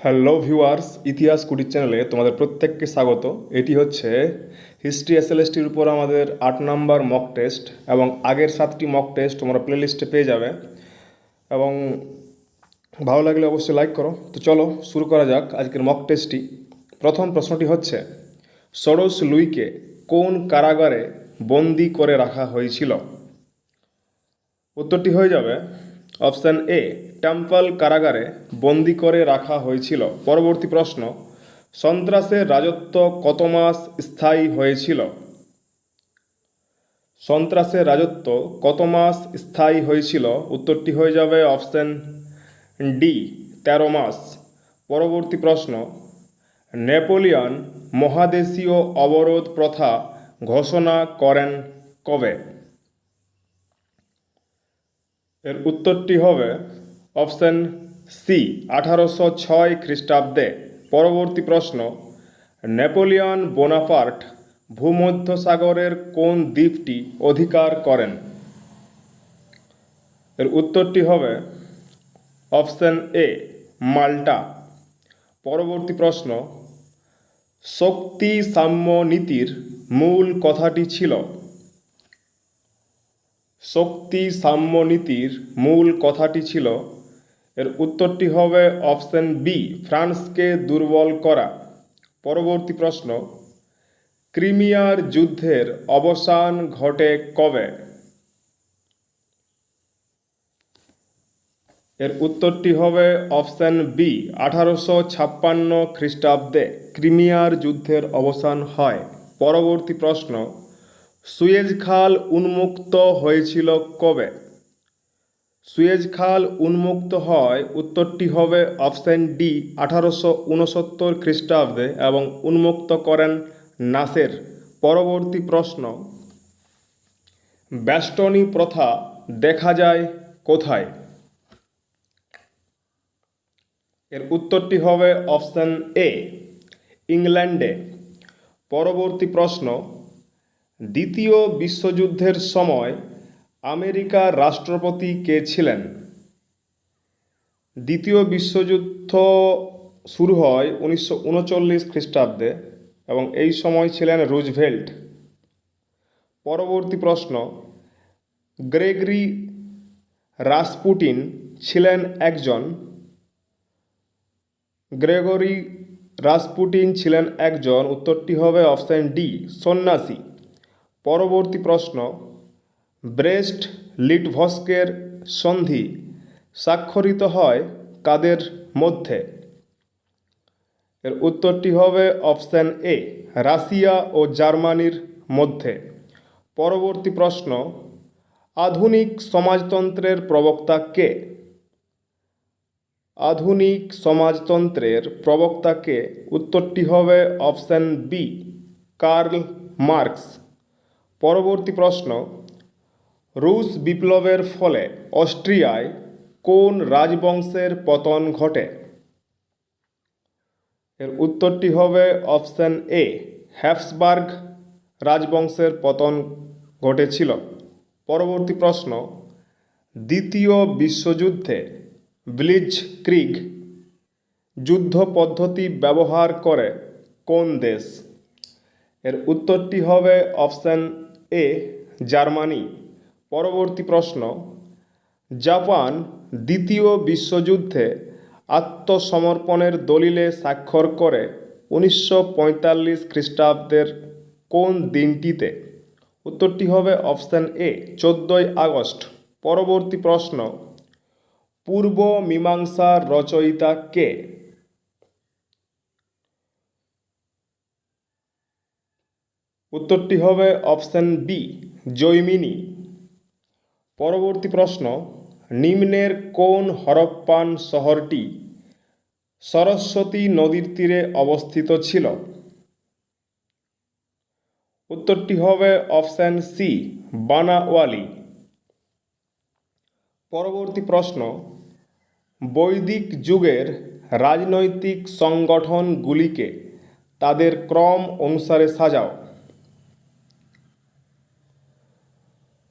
Hello viewers ইতিহাস কুটির চ্যানেলে তোমাদের প্রত্যেককে স্বাগত। এটি হচ্ছে হিস্ট্রি এসএলএসটির উপর আমাদের আট নাম্বার মক টেস্ট এবং আগের সাতটি মক টেস্ট তোমরা প্লেলিস্টে পেয়ে যাবে। এবং ভালো লাগলে অবশ্যই লাইক করো। তো চলো শুরু করা যাক আজকের মক টেস্টটি প্রথম প্রশ্নটি হচ্ছে সরোস লুইকে কোন কারাগারে বন্দি করে রাখা হয়েছিল? উত্তরটি হয়ে যাবে অপশান এ, টেম্পল কারাগারে বন্দি করে রাখা হয়েছিল। পরবর্তী প্রশ্ন, সন্ত্রাসের রাজত্ব কত মাস স্থায়ী হয়েছিল? সন্ত্রাসের রাজত্ব কত মাস স্থায়ী হয়েছিল? উত্তরটি হয়ে যাবে অপশান ডি, তেরো মাস। পরবর্তী প্রশ্ন, নেপোলিয়ন মহাদেশীয় অবরোধ প্রথা ঘোষণা করেন কবে? এর উত্তরটি হবে অপশন সি, আঠারোশো ছয় খ্রিস্টাব্দে। পরবর্তী প্রশ্ন, নেপোলিয়ন বোনাপার্ট ভূমধ্যসাগরের কোন দ্বীপটি অধিকার করেন? এর উত্তরটি হবে অপশন এ, মাল্টা। পরবর্তী প্রশ্ন শক্তি সাম্য নীতির মূল কথাটি ছিল শক্তি সাম্য নীতির মূল কথাটি ছিল, এর উত্তরটি হবে অপশন বি ফ্রান্সকে দুর্বল করা। পরবর্তী প্রশ্ন, ক্রিমিয়ার যুদ্ধের অবসান ঘটে কবে? এর উত্তরটি হবে অপশন বি আঠারোশো ছাপ্পান্ন খ্রিস্টাব্দে ক্রিমিয়ার যুদ্ধের অবসান হয়। পরবর্তী প্রশ্ন সুয়েজ খাল উন্মুক্ত হয়েছিল কবে? সুয়েজ খাল উন্মুক্ত হয় উত্তরটি হবে অপশন ডি, আঠারোশো উনসত্তর খ্রিস্টাব্দে এবং উন্মুক্ত করেন নাসের। পরবর্তী প্রশ্ন ব্যাস্টনী প্রথা দেখা যায় কোথায়? এর উত্তরটি হবে অপশন এ, ইংল্যান্ডে। পরবর্তী প্রশ্ন দ্বিতীয় বিশ্বযুদ্ধের সময় আমেরিকার রাষ্ট্রপতি কে ছিলেন? দ্বিতীয় বিশ্বযুদ্ধ শুরু হয় উনিশশো উনচল্লিশ খ্রিস্টাব্দে এবং এই সময় ছিলেন রুজভেল্ট। পরবর্তী প্রশ্ন, গ্রেগরি রাসপুটিন ছিলেন একজন? গ্রেগরি রাসপুটিন ছিলেন একজন, উত্তরটি হবে অপশান ডি, সন্ন্যাসী। পরবর্তী প্রশ্ন, ব্রেস্ট লিটভস্কের সন্ধি স্বাক্ষরিত হয় কাদের মধ্যে? এর উত্তরটি হবে অপশান এ, রাশিয়া ও জার্মানির মধ্যে। পরবর্তী প্রশ্ন, আধুনিক সমাজতন্ত্রের প্রবক্তা কে? আধুনিক সমাজতন্ত্রের প্রবক্তাকে উত্তরটি হবে অপশান বি, কার্ল মার্কস। পরবর্তী প্রশ্ন, রুশ বিপ্লবের ফলে অস্ট্রিয়ায় কোন রাজবংশের পতন ঘটে? এর উত্তরটি হবে অপশান এ হ্যাপসবার্গ রাজবংশের পতন ঘটেছিল। পরবর্তী প্রশ্ন, দ্বিতীয় বিশ্বযুদ্ধে ব্লিচ ক্রিগ যুদ্ধ পদ্ধতি ব্যবহার করে কোন দেশ? এর উত্তরটি হবে অপশান এ, জার্মানি। পরবর্তী প্রশ্ন, জাপান দ্বিতীয় বিশ্বযুদ্ধে আত্মসমর্পণের দলিলে স্বাক্ষর করে উনিশশো পঁয়তাল্লিশ খ্রিস্টাব্দের কোন দিনটিতে? উত্তরটি হবে অপশান এ, চোদ্দোই আগস্ট। পরবর্তী প্রশ্ন, পূর্ব মীমাংসার রচয়িতা কে? উত্তরটি হবে অপশান বি, জৈমিনী। পরবর্তী প্রশ্ন, নিম্নের কোন হরপ্পান শহরটি সরস্বতী নদীর তীরে অবস্থিত ছিল? উত্তরটি হবে অপশান সি, বানাওয়ালি। পরবর্তী প্রশ্ন, বৈদিক যুগের রাজনৈতিক সংগঠনগুলিকে তাদের ক্রম অনুসারে সাজাও।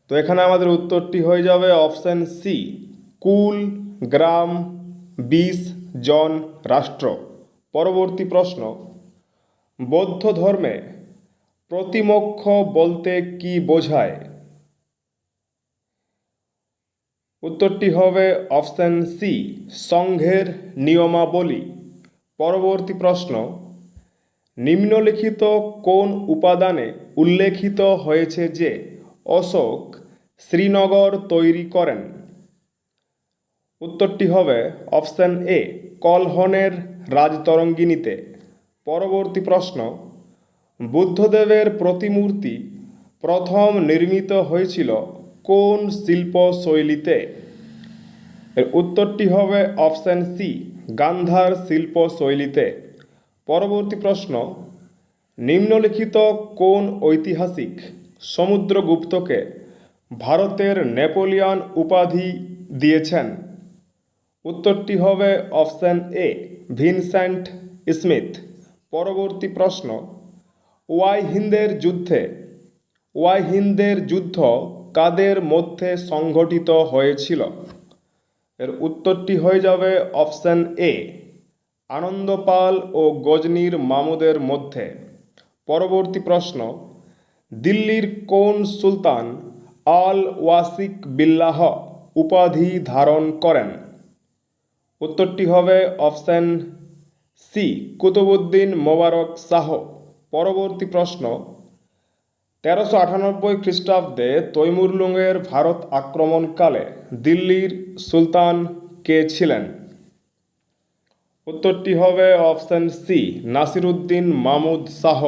তো এখানে আমাদের উত্তরটি হয়ে যাবে অপশান সি কুল, গ্রাম, বিষ, জন, রাষ্ট্র। পরবর্তী প্রশ্ন, বৌদ্ধ ধর্মে প্রতিমোক্ষ বলতে কি বোঝায়? উত্তরটি হবে অপশন সি সংঘের নিয়মাবলী। পরবর্তী প্রশ্ন, নিম্নলিখিত কোন উপাদানে উল্লেখিত হয়েছে যে অশোক শ্রীনগর তৈরি করেন। উত্তরটি হবে অপশান এ, কলহনের রাজতরঙ্গিনীতে। পরবর্তী প্রশ্ন, বুদ্ধদেবের প্রতিমূর্তি প্রথম নির্মিত হয়েছিল কোন শিল্পশৈলীতে? এর উত্তরটি হবে অপশান সি, গান্ধার শিল্পশৈলীতে। পরবর্তী প্রশ্ন, নিম্নলিখিত কোন ঐতিহাসিক সমুদ্রগুপ্তকে ভারতের নেপোলিয়ন উপাধি দিয়েছেন। উত্তরটি হবে অপশন এ, ভিনসেন্ট স্মিথ। পরবর্তী প্রশ্ন, ওয়াই হিন্দের যুদ্ধে, ওয়াই হিন্দের যুদ্ধ কাদের মধ্যে সংঘটিত হয়েছিল? এর উত্তরটি হয়ে যাবে অপশন এ, আনন্দপাল ও গজনীর মামুদের মধ্যে। পরবর্তী প্রশ্ন দিল্লির কোন সুলতান আল ওয়াসিক বিল্লাহ উপাধি ধারণ করেন? উত্তরটি হবে অপশন সি কুতুবুদ্দিন মোবারক শাহ। পরবর্তী প্রশ্ন, তেরোশো আটানব্বই খ্রিস্টাব্দে তৈমুরলুঙের ভারত আক্রমণকালে দিল্লির সুলতান কে ছিলেন? উত্তরটি হবে অপশন সি, নাসিরুদ্দিন মামুদ শাহ।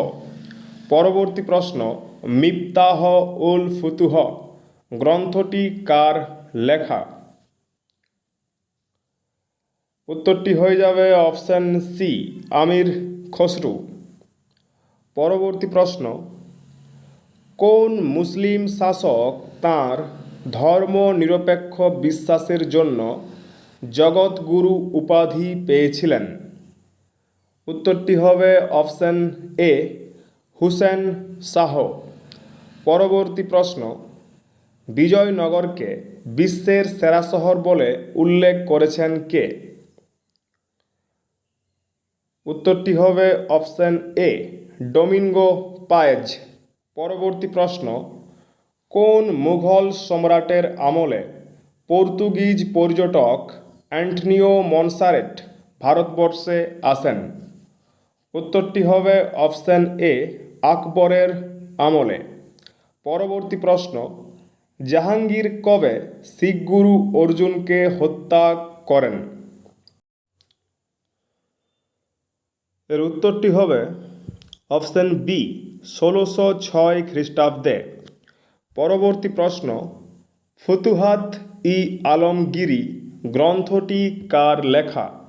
পরবর্তী প্রশ্ন মিফতাহ উল ফুতুহ। গ্রন্থটি কার লেখা? উত্তরটি হয়ে যাবে অপশন সি আমির খসরু। পরবর্তী প্রশ্ন, কোন মুসলিম শাসক তাঁর ধর্ম নিরপেক্ষ বিশ্বাসের জন্য জগৎগুরু উপাধি পেয়েছিলেন? উত্তরটি হবে অপশন এ হুসেন শাহ। পরবর্তী প্রশ্ন, বিজয়নগরকে বিশ্বের সেরা শহর বলে উল্লেখ করেছেন কে? উত্তরটি হবে অপশন এ, ডোমিঙ্গো পায়েজ। পরবর্তী প্রশ্ন, কোন মুঘল সম্রাটের আমলে পর্তুগিজ পর্যটক অ্যান্টনিও মনসারেট ভারতবর্ষে আসেন? উত্তরটি হবে অপশন এ, আকবরের আমলে। পরবর্তী প্রশ্ন, জাহাঙ্গীর কবে শিখ গুরু অর্জুনকে হত্যা করেন? এর উত্তরটি হবে অপশন বি ষোলোশো ছয় খ্রিস্টাব্দে। পরবর্তী প্রশ্ন, ফুতুহাত ই আলমগিরি গ্রন্থটি কার লেখা?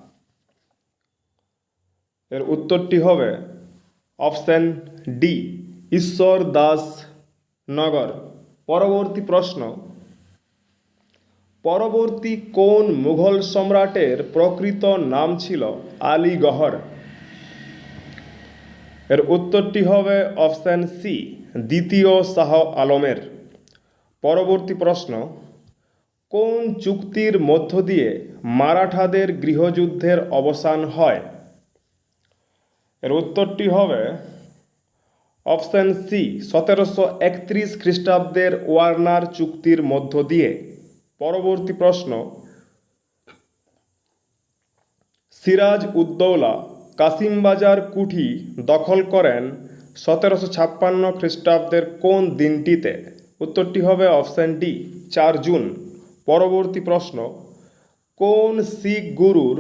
এর উত্তরটি হবে অপশন ডি ঈশ্বর দাস নগর। পরবর্তী প্রশ্ন। পরবর্তী কোন মুঘল সম্রাটের প্রকৃত নাম ছিল আলীগহর এর উত্তরটি হবে অপশান সি, দ্বিতীয় শাহ আলমের। পরবর্তী প্রশ্ন, কোন চুক্তির মধ্য দিয়ে মারাঠাদের গৃহযুদ্ধের অবসান হয়? এর উত্তরটি হবে অপশান সি, সতেরোশো একত্রিশ খ্রিস্টাব্দের ওয়ার্নার চুক্তির মধ্য দিয়ে। পরবর্তী প্রশ্ন, সিরাজ উদ্দৌলা কাসিমবাজার কুঠি দখল করেন সতেরোশো ছাপ্পান্ন খ্রিস্টাব্দের কোন দিনটিতে? উত্তরটি হবে অপশান ডি, চার জুন। পরবর্তী প্রশ্ন, কোন শিখ গুরুর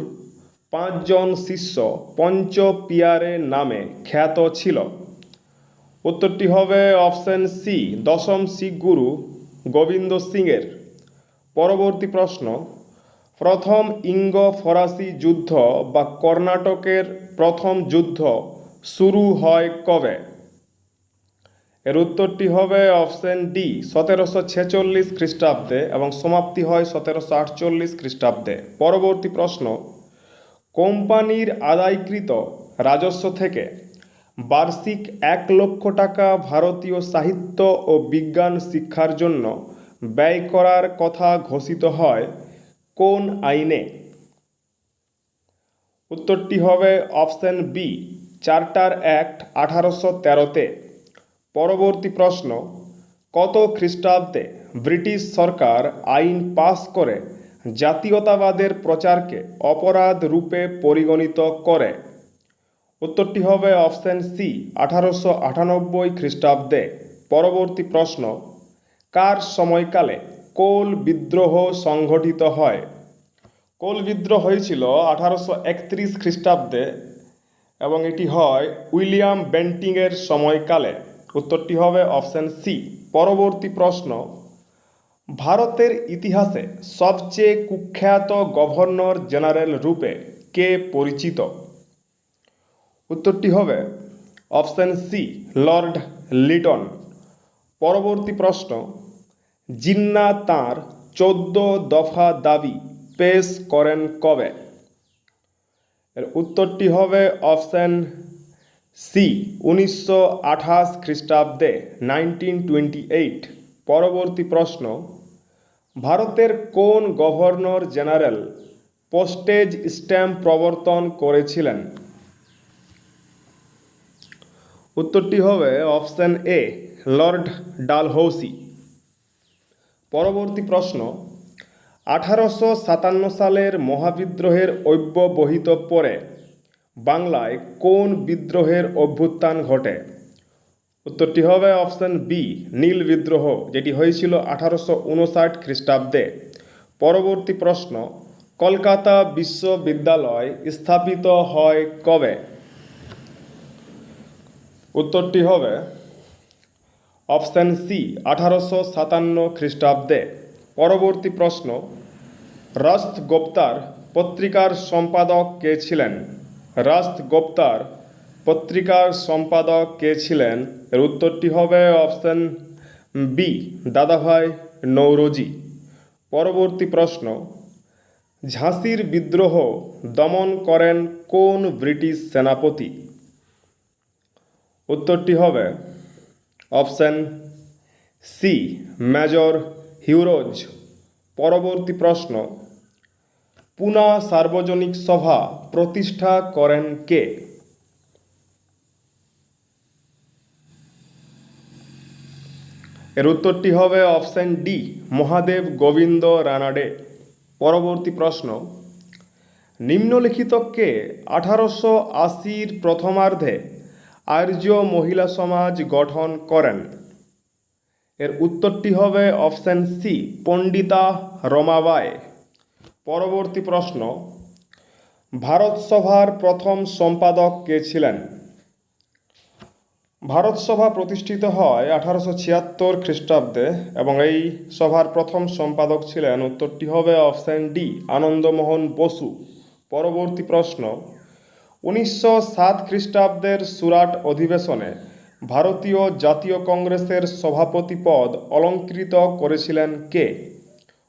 পাঁচজন শিষ্য পঞ্চ পিয়ারে নামে খ্যাত ছিল? উত্তরটি হবে অপশান সি দশম শিখ গুরু গোবিন্দ সিংয়ের। পরবর্তী প্রশ্ন, প্রথম ইঙ্গ ফরাসি যুদ্ধ বা কর্ণাটকের প্রথম যুদ্ধ শুরু হয় কবে? এর উত্তরটি হবে অপশন ডি সতেরোশো ছেচল্লিশ খ্রিস্টাব্দে এবং সমাপ্তি হয় সতেরোশো আটচল্লিশ খ্রিস্টাব্দে। পরবর্তী প্রশ্ন, কোম্পানির আদায়কৃত রাজস্ব থেকে বার্ষিক এক লক্ষ টাকা ভারতীয় সাহিত্য ও বিজ্ঞান শিক্ষার জন্য ব্যয় করার কথা ঘোষিত হয় কোন আইনে? উত্তরটি হবে অপশন বি চার্টার অ্যাক্ট আঠারোশো তেরোতে। পরবর্তী প্রশ্ন, কত খ্রিস্টাব্দে ব্রিটিশ সরকার আইন পাস করে জাতীয়তাবাদের প্রচারকে অপরাধ রূপে পরিগণিত করে? উত্তরটি হবে অপশন সি আঠারোশো আটানব্বই খ্রিস্টাব্দে। পরবর্তী প্রশ্ন, কার সময়কালে কোল বিদ্রোহ সংঘটিত হয়? কোল বিদ্রোহ হয়েছিল আঠারোশো একত্রিশ খ্রিস্টাব্দে এবং এটি হয় উইলিয়াম বেন্টিংয়ের সময়কালে। উত্তরটি হবে অপশন সি পরবর্তী প্রশ্ন, ভারতের ইতিহাসে সবচেয়ে কুখ্যাত গভর্নর জেনারেল রূপে কে পরিচিত? উত্তরটি হবে অপশন সি, লর্ড লিটন। পরবর্তী প্রশ্ন, জিন্না তাঁর চোদ্দ দফা দাবি পেশ করেন কবে? এর উত্তরটি হবে অপশন সি, উনিশশো আঠাশ খ্রিস্টাব্দে, নাইনটিন টোয়েন্টি এইট। পরবর্তী প্রশ্ন, ভারতের কোন গভর্নর জেনারেল পোস্টেজ স্ট্যাম্প প্রবর্তন করেছিলেন? উত্তরটি হবে অপশান এ, লর্ড ডালহৌসি। পরবর্তী প্রশ্ন, আঠারোশো সাতান্ন সালের মহাবিদ্রোহের অব্যবহিত পরে বাংলায় কোন বিদ্রোহের অভ্যুত্থান ঘটে? উত্তরটি হবে অপশান বি, নীল বিদ্রোহ, যেটি হয়েছিল আঠারোশো উনষাট খ্রিস্টাব্দে। পরবর্তী প্রশ্ন, কলকাতা বিশ্ববিদ্যালয় স্থাপিত হয় কবে? উত্তরটি হবে অপশন সি আঠারোশো সাতান্ন খ্রিস্টাব্দে। পরবর্তী প্রশ্ন, রাস্ত গোপ্তার পত্রিকার সম্পাদক কে ছিলেন? রাস্ত গোপ্তার পত্রিকার সম্পাদক কে ছিলেন? এর উত্তরটি হবে অপশন বি দাদাভাই নৌরোজি। পরবর্তী প্রশ্ন, ঝাঁসির বিদ্রোহ দমন করেন কোন ব্রিটিশ সেনাপতি? উত্তরটি হবে অপশান সি, মেজর হিউরোজ। পরবর্তী প্রশ্ন, পুনা সার্বজনিক সভা প্রতিষ্ঠা করেন কে? এর উত্তরটি হবে অপশন ডি, মহাদেব গোবিন্দ রানাডে। পরবর্তী প্রশ্ন, নিম্নলিখিত কে আঠারোশো আশির প্রথমার্ধে আর্য মহিলা সমাজ গঠন করেন। এর উত্তরটি হবে অপশন সি, পণ্ডিতা রমাবাই পরবর্তী প্রশ্ন, ভারত সভার প্রথম সম্পাদক কে ছিলেন? ভারত সভা প্রতিষ্ঠিত হয় আঠারোশো ছিয়াত্তর খ্রিস্টাব্দে এবং এই সভার প্রথম সম্পাদক ছিলেন। উত্তরটি হবে অপশন ডি, আনন্দমোহন বসু। পরবর্তী প্রশ্ন উনিশশো সাত খ্রিস্টাব্দের সুরাট অধিবেশনে ভারতীয় জাতীয় কংগ্রেসের সভাপতি পদ অলঙ্কৃত করেছিলেন কে?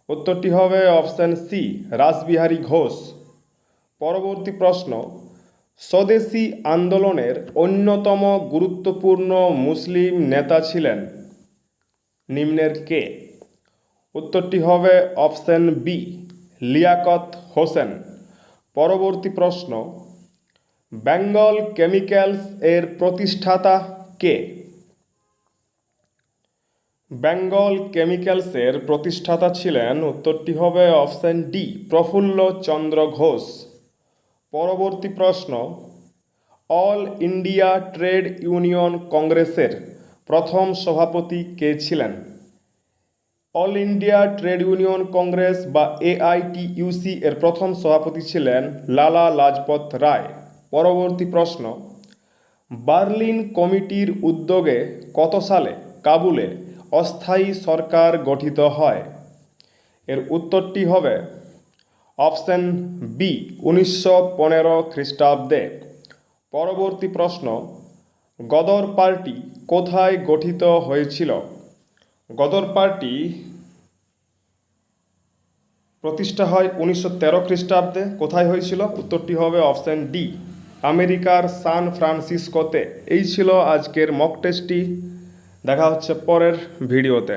উত্তরটি হবে অপশন সি, রাসবিহারী ঘোষ। পরবর্তী প্রশ্ন, স্বদেশী আন্দোলনের অন্যতম গুরুত্বপূর্ণ মুসলিম নেতা ছিলেন নিম্নের কে? উত্তরটি হবে অপশন বি, লিয়াকত হোসেন। পরবর্তী প্রশ্ন বেঙ্গল কেমিক্যালস এর প্রতিষ্ঠাতা কে? বেঙ্গল কেমিক্যালসের প্রতিষ্ঠাতা ছিলেন, উত্তরটি হবে অপশন ডি, প্রফুল্ল চন্দ্র ঘোষ। পরবর্তী প্রশ্ন, অল ইন্ডিয়া ট্রেড ইউনিয়ন কংগ্রেসের প্রথম সভাপতি কে ছিলেন? All India trade union Congress বা এআইটিইউসি এর প্রথম সভাপতি ছিলেন লালা লাজপত রায়। পরবর্তী প্রশ্ন, বার্লিন কমিটির উদ্যোগে কত সালে কাবুলে অস্থায়ী সরকার গঠিত হয়? এর উত্তরটি হবে অপশন বি উনিশশো পনেরো খ্রিস্টাব্দে। পরবর্তী প্রশ্ন, গদর পার্টি কোথায় গঠিত হয়েছিল? গদর পার্টি প্রতিষ্ঠা হয় উনিশশো তেরো খ্রিস্টাব্দে। কোথায় হয়েছিল? উত্তরটি হবে অপশন ডি আমেরিকার সান ফ্রান্সিসকোতে। এই ছিল আজকের মক টেস্টটি দেখা হচ্ছে পরের ভিডিওতে।